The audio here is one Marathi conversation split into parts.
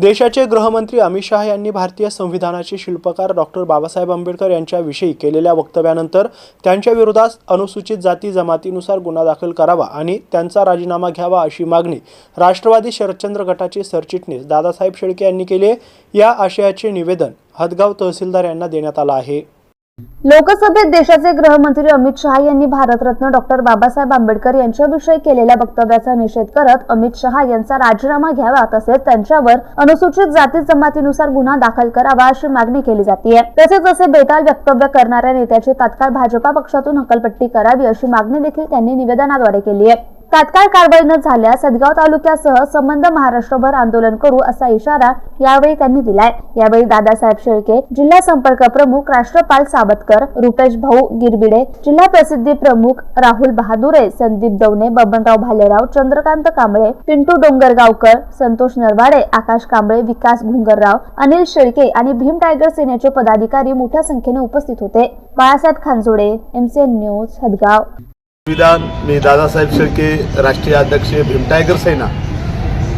देशाचे गृहमंत्री अमित शहा यांनी भारतीय संविधानाचे शिल्पकार डॉक्टर बाबासाहेब आंबेडकर यांच्याविषयी केलेल्या वक्तव्यानंतर त्यांच्या विरोधात अनुसूचित जाती जमातीनुसार गुन्हा दाखल करावा आणि त्यांचा राजीनामा घ्यावा अशी मागणी राष्ट्रवादी शरदचंद्र गटाचे सरचिटणीस दादासाहेब शेळके यांनी केले या आशयाचे निवेदन हदगाव तहसीलदार यांना देण्यात आलं आहे. लोकसभेत देशाचे गृहमंत्री अमित शहा यांनी भारतरत्न डॉक्टर बाबासाहेब आंबेडकर यांच्याविषयी केलेल्या वक्तव्याचा निषेध करत अमित शहा यांचा राजीनामा घ्यावा तसेच त्यांच्यावर अनुसूचित जाती जमातीनुसार गुन्हा दाखल करावा अशी मागणी केली जाते तसेच असे बेताल वक्तव्य करणाऱ्या नेत्याची तात्काळ भाजपा पक्षातून हकलपट्टी करावी अशी मागणी देखील त्यांनी निवेदनाद्वारे केली आहे तात्काळ कारवाई न झाल्यास सदगाव तालुक्यासह संबंध महाराष्ट्रभर आंदोलन करू असा इशारा यावेळी त्यांनी दिलाय. यावेळी दादासाहेब शेळके जिल्हा संपर्क प्रमुख राष्ट्रपाल सावतकर रुपेश भाऊ गिरबिडे जिल्हा प्रसिद्धी प्रमुख राहुल बहादुरे संदीप दवने बबनराव भालेराव चंद्रकांत कांबळे पिंटू डोंगरगावकर संतोष नरवाडे आकाश कांबळे विकास घुंगरराव अनिल शेळके आणि भीम टायगर सेनेचे पदाधिकारी मोठ्या संख्येने उपस्थित होते. बाळासाहेब खानजोडे एमसीएन न्यूज हदगाव विधान मी दादासाहेब शेळके राष्ट्रीय अध्यक्ष भीम टायगर सेना.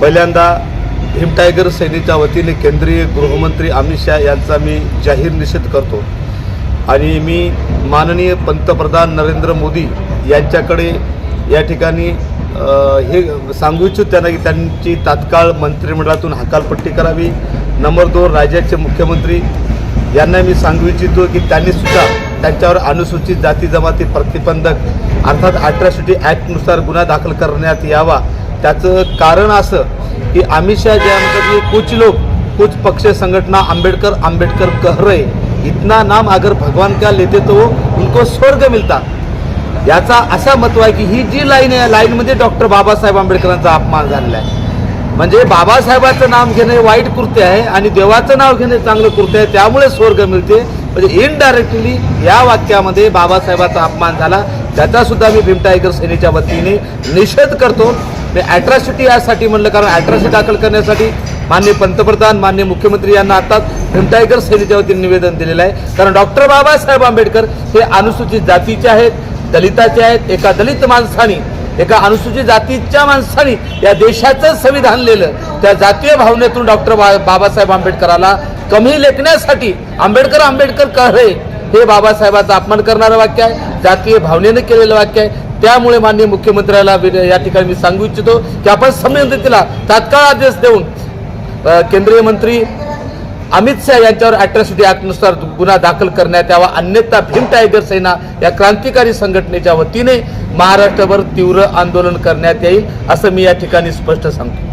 पहिल्यांदा भीम टायगर सेनेच्या वतीने केंद्रीय गृहमंत्री अमित शहा यांचा मी जाहीर निषेध करतो. आणि मी माननीय पंतप्रधान नरेंद्र मोदी यांच्याकडे या ठिकाणी हे सांगू इच्छितो त्यांना की त्यांची तात्काळ मंत्रिमंडळातून हकालपट्टी करावी. नंबर दोन राज्याचे मुख्यमंत्री. यांना मी सांगू इच्छितो की त्यांनी सुद्धा त्यांच्यावर अनुसूचित जाती जमाती प्रतिबंधक अर्थात अट्रॅसिटी ॲक्टनुसार गुन्हा दाखल करण्यात यावा. त्याचं कारण असं की अमित शहा जे म्हणतात की कुछ लोक कुछ पक्ष संघटना आंबेडकर आंबेडकर कह रहे इतना नाम अगर भगवान का लेते तो उनको स्वर्ग मिलता. याचा असा महत्त्व आहे की ही जी लाईन आहे लाईनमध्ये म्हणजे डॉक्टर बाबासाहेब आंबेडकरांचा अपमान झालेला आहे. म्हणजे बाबासाहेबाचं नाम घेणे वाईट कृत्य आहे आणि देवाचं नाव घेणे चांगलं कृत्य आहे त्यामुळे स्वर्ग मिळते. म्हणजे इनडायरेक्टली या वाक्यामध्ये बाबासाहेबाचा अपमान झाला. त्याचा सुद्धा मी भीम टायगर सेनेच्या वतीने निषेध करतो. मी ॲट्रॉसिटी यासाठी म्हणलं कारण ॲट्रॉसिटी दाखल करण्यासाठी मान्य पंतप्रधान मान्य मुख्यमंत्री यांना आताच भीम टायगर सेनेच्या वतीने निवेदन दिलेलं आहे. कारण डॉक्टर बाबासाहेब आंबेडकर हे अनुसूचित जातीचे आहेत दलिताचे आहेत. एका दलित माणसाने एका अनुसूचित जातीच्या माणसाने या देशाचं संविधान लिहिलं. त्या जातीय भावनेतून डॉक्टर बा बाबासाहेब आंबेडकराला कमी लेखण्यासाठी आंबेडकर आंबेडकर करे हे बाबासाहेबाचा अपमान करणारं वाक्य आहे. जातीय भावनेनं केलेलं वाक्य आहे. त्यामुळे माननीय मुख्यमंत्र्याला या ठिकाणी मी सांगू इच्छितो की आपण संबंधितीला तात्काळ आदेश देऊन केंद्रीय मंत्री अमित शहा यांच्यावर अॅट्रॉसिटी ऍक्टनुसार गुन्हा दाखल करण्यात यावा. अन्यथा भीम टायगर सेना या क्रांतिकारी संघटनेच्या वतीने महाराष्ट्रभर तीव्र आंदोलन करण्यात येईल असं मी या ठिकाणी स्पष्ट सांगतो.